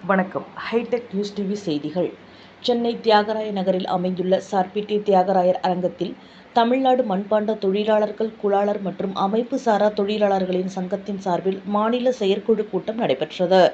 வணக்கம். Hitech news TV செய்திகள். சென்னை தியாகராய நகரில் அமைந்துள்ள சார்பிட்டி தியாகராயர் அரங்கத்தில் தமிழ்நாடு மண்பாண்ட தொழிலாளர்கள் குழாளர் மற்றும் அமைப்பு சாரா தொழிலாளர்களின் சங்கத்தின் சார்பில் மாநில செயற்குழு கூட்டம் நடைபெற்றது.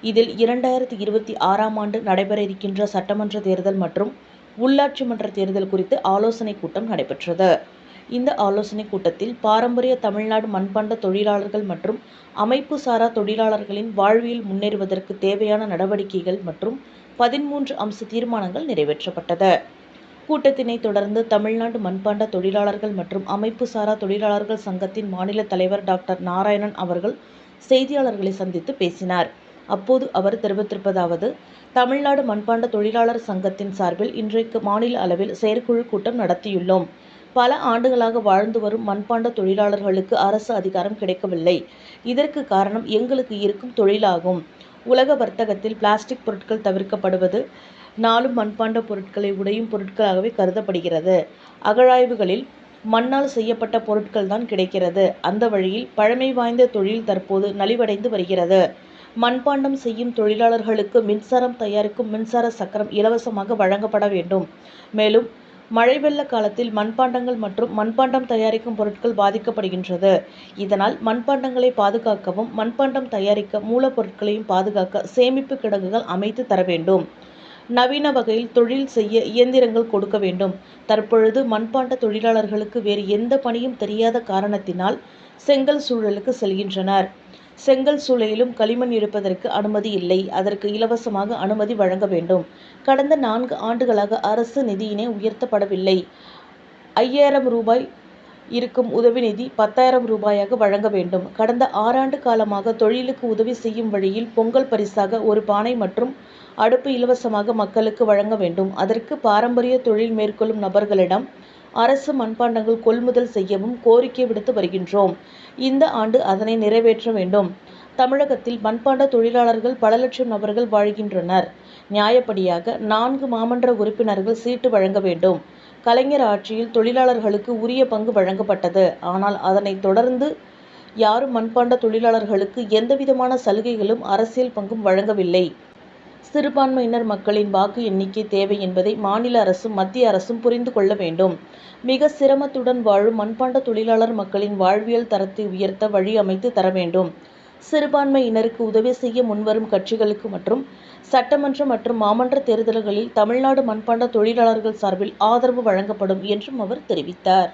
இதில் இரண்டாயிரத்தி இருபத்தி ஆறாம் ஆண்டு நடைபெற இருக்கின்ற சட்டமன்ற தேர்தல் மற்றும் உள்ளாட்சி மன்ற தேர்தல் குறித்து ஆலோசனை கூட்டம் நடைபெற்றது. இந்த ஆலோசனை கூட்டத்தில் பாரம்பரிய தமிழ்நாடு மண்பாண்ட தொழிலாளர்கள் மற்றும் அமைப்பு சாரா தொழிலாளர்களின் வாழ்வியல் முன்னேறுவதற்கு தேவையான நடவடிக்கைகள் மற்றும் பதிமூன்று அம்ச தீர்மானங்கள் நிறைவேற்றப்பட்டது. கூட்டத்தினை தொடர்ந்து தமிழ்நாடு மண்பாண்ட தொழிலாளர்கள் மற்றும் அமைப்பு சாரா தொழிலாளர்கள் சங்கத்தின் மாநில தலைவர் டாக்டர் நாராயணன் அவர்கள் செய்தியாளர்களை சந்தித்து பேசினார். அப்போது அவர் தெரிவித்திருப்பதாவது தமிழ்நாடு மண்பாண்ட தொழிலாளர் சங்கத்தின் சார்பில் இன்றைக்கு மாநில அளவில் செயற்குழு கூட்டம் நடத்தியுள்ளோம். பல ஆண்டுகளாக வாழ்ந்து வரும் மண்பாண்ட தொழிலாளர்களுக்கு அரசு அதிகாரம் கிடைக்கவில்லை. இதற்கு காரணம் எங்களுக்கு இருக்கும் தொழிலாகும். உலக வர்த்தகத்தில் பிளாஸ்டிக் பொருட்கள் தவிர்க்கப்படுவது நாளும் மண்பாண்ட பொருட்களை உடையும் பொருட்களாகவே கருதப்படுகிறது. அகழாய்வுகளில் மண்ணால் செய்யப்பட்ட பொருட்கள் தான் கிடைக்கிறது. அந்த வழியில் பழமை வாய்ந்த தொழில் தற்போது நலிவடைந்து வருகிறது. மண்பாண்டம் செய்யும் தொழிலாளர்களுக்கு மின்சாரம் தயாரிக்கும் மின்சார சக்கரம் இலவசமாக வழங்கப்பட வேண்டும். மேலும் மழை வெள்ள காலத்தில் மண்பாண்டங்கள் மற்றும் மண்பாண்டம் தயாரிக்கும் பொருட்கள் பாதிக்கப்படுகின்றது. இதனால் மண்பாண்டங்களை பாதுகாக்கவும் மண்பாண்டம் தயாரிக்க மூலப்பொருட்களையும் பாதுகாக்க சேமிப்பு கிடங்குகள் அமைத்து தர வேண்டும். நவீன வகையில் தொழில் செய்ய இயந்திரங்கள் கொடுக்க வேண்டும். தற்பொழுது மண்பாண்ட தொழிலாளர்களுக்கு வேறு எந்த பணியும் தெரியாத காரணத்தினால் செங்கல் சூழலுக்கு செல்கின்றனர். செங்கல் சூளையிலும் களிமண் எடுப்பதற்கு அனுமதி இல்லை. அதற்கு இலவசமாக அனுமதி வழங்க வேண்டும். கடந்த நான்கு ஆண்டுகளாக அரசு நிதியினை உயர்த்தப்படவில்லை. ஐயாயிரம் ரூபாய் இருக்கும் உதவி நிதி பத்தாயிரம் ரூபாயாக வழங்க வேண்டும். கடந்த ஆறாண்டு காலமாக தொழிலுக்கு உதவி செய்யும் வழியில் பொங்கல் பரிசாக ஒரு பானை மற்றும் அடுப்பு இலவசமாக மக்களுக்கு வழங்க வேண்டும். அதற்கு பாரம்பரிய தொழில் மேற்கொள்ளும் நபர்களிடம் அரசு மண்பாண்டங்கள் கொள்முதல் செய்யவும் கோரிக்கை விடுத்து வருகின்றோம். இந்த ஆண்டு அதனை நிறைவேற்ற வேண்டும். தமிழகத்தில் மண்பாண்ட தொழிலாளர்கள் பல லட்சம் நபர்கள் வாழ்கின்றனர். நியாயப்படியாக நான்கு மாமன்ற உறுப்பினர்கள் சீட்டு வழங்க வேண்டும். கலைஞர் ஆட்சியில் தொழிலாளர்களுக்கு உரிய பங்கு வழங்கப்பட்டது. ஆனால் அதனை தொடர்ந்து யாரும் மண்பாண்ட தொழிலாளர்களுக்கு எந்தவிதமான சலுகைகளும் அரசியல் பங்கும் வழங்கவில்லை. சிறுபான்மையினர் மக்களின் வாக்கு எண்ணிக்கை தேவை என்பதை மாநில அரசும் மத்திய அரசும் புரிந்து கொள்ள வேண்டும். மிக சிரமத்துடன் வாழும் மண்பாண்ட தொழிலாளர் மக்களின் வாழ்வியல் தரத்தை உயர்த்த வழி அமைத்து தர வேண்டும். சிறுபான்மையினருக்கு உதவி செய்ய முன்வரும் கட்சிகளுக்கு மற்றும் சட்டமன்ற மற்றும் மாமன்ற தேர்தல்களில் தமிழ்நாடு மண்பாண்ட தொழிலாளர்கள் சார்பில் ஆதரவு வழங்கப்படும் என்றும் அவர் தெரிவித்தார்.